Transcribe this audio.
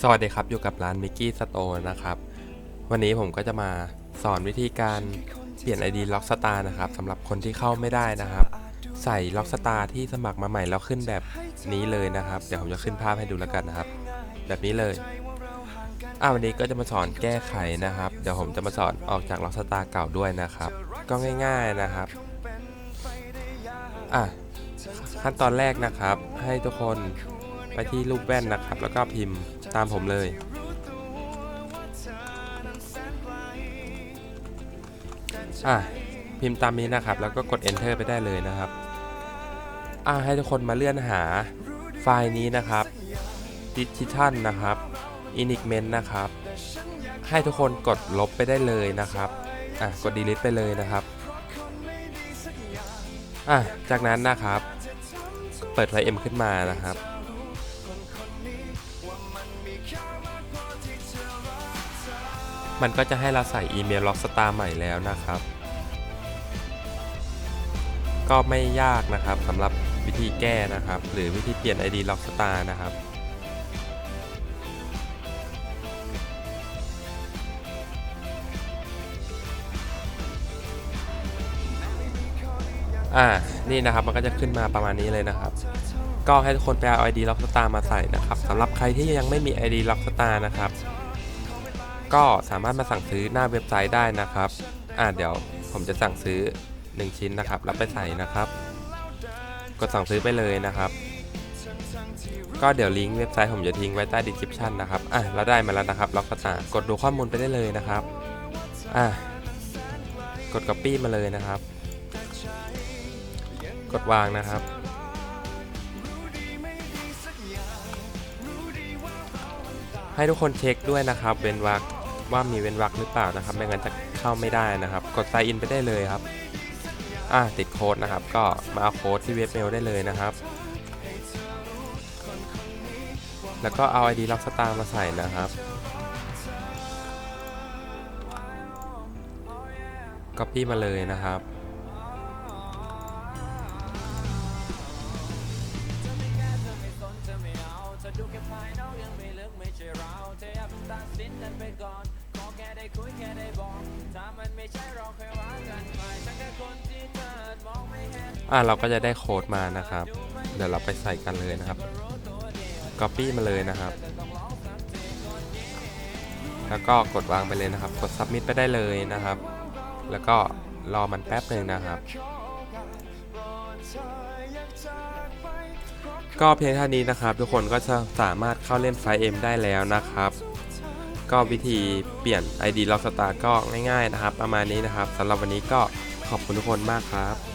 สวัสดีครับ อยู่กับร้านมิกกี้สโตร์นะครับ วันนี้ผมก็จะมาสอนวิธีการเปลี่ยน ID ล็อกสตาร์นะครับสำหรับคนที่เข้าไม่ได้นะครับ ใส่ล็อกสตาร์ที่สมัครมาใหม่แล้วขึ้นแบบนี้เลยนะครับ เดี๋ยวผมจะขึ้นภาพให้ดูแล้วกันนะครับ แบบนี้เลยอ่าวันนี้ก็จะมาสอนแก้ไขนะครับ เดี๋ยวผมจะมาสอนออกจากล็อกสตาร์เก่าด้วยนะครับ ก็ง่าย ๆนะครับอะขั้นตอนแรกนะครับ ให้ทุกคน ไปที่รูปแว่นนะครับ แล้วก็พิมพ์ตามผมเลย อะพิมพ์ตามนี้นะครับ แล้วก็กด enter ไปได้เลยนะครับ อะให้ทุกคนมาเลื่อนหาไฟล์นี้นะครับ digital นะครับ enigment นะครับ ให้ทุกคนกดลบไปได้เลยนะครับ อะกด delete ไปเลยนะครับ อะจากนั้นนะครับ เปิดไฟล์ M ขึ้นมานะครับ มันก็จะให้เราใส่อีเมลล็อกสตาร์ใหม่แล้วนะครับ ก็ไม่ยากนะครับสำหรับวิธีแก้นะครับ หรือวิธีเปลี่ยน ID ล็อกสตาร์นะครับอ่า นี่นะครับ มันก็จะขึ้นมาประมาณนี้เลยนะครับ ก็ให้ทุกคนไปเอา ID ล็อกสตาร์มาใส่นะครับสำหรับใครที่ยังไม่มี ID ล็อกสตาร์นะครับ ก็สามารถมาสั่งซื้อหน้าเว็บไซต์ได้นะครับ อ่าเดี๋ยวผมจะสั่งซื้อ 1 ชิ้นนะครับแล้วไปใส่นะครับ กดสั่งซื้อไปเลยนะครับ ก็เดี๋ยวลิงก์เว็บไซต์ผมจะทิ้งไว้ใต้ description นะครับ อะเราได้มาแล้วนะครับล็อกสตาร์กดดูข้อมูลไปได้เลยนะครับ อะกด copy มาเลยนะครับ กดวางนะครับให้ทุกคนเช็คด้วยนะครับเว้นวรรค ว่ามีเว้นวรรคหรือเปล่านะครับ ไม่งั้นจะเข้าไม่ได้นะครับ กด sign in ไปได้เลยครับ อ่าติดโค้ดนะครับ ก็มาเอาโค้ดที่เว็บเมลได้เลยนะครับ แล้วก็เอา ID ล็อกสตาร์มาใส่นะครับ copy มาเลยนะครับอ่าเเราก็จะได้โค้ดมานะครับ เดี๋ยวเราไปใส่กันเลยนะครับ Copy มาเลยนะครับ แล้วก็กดวางไปเลยนะครับ กด Submit ไปได้เลยนะครับ แล้วก็รอมันแป๊บหนึ่งนะครับ ก็เพียงเท่านี้นะครับ ทุกคนก็จะสามารถเข้าเล่นไฟล์ M ได้แล้วนะครับ ก็วิธีเปลี่ยน ID ล็อกสตาร์ก็ง่ายๆนะครับ ประมาณนี้นะครับสำหรับวันนี้ก็ขอบคุณทุกคนมากครับ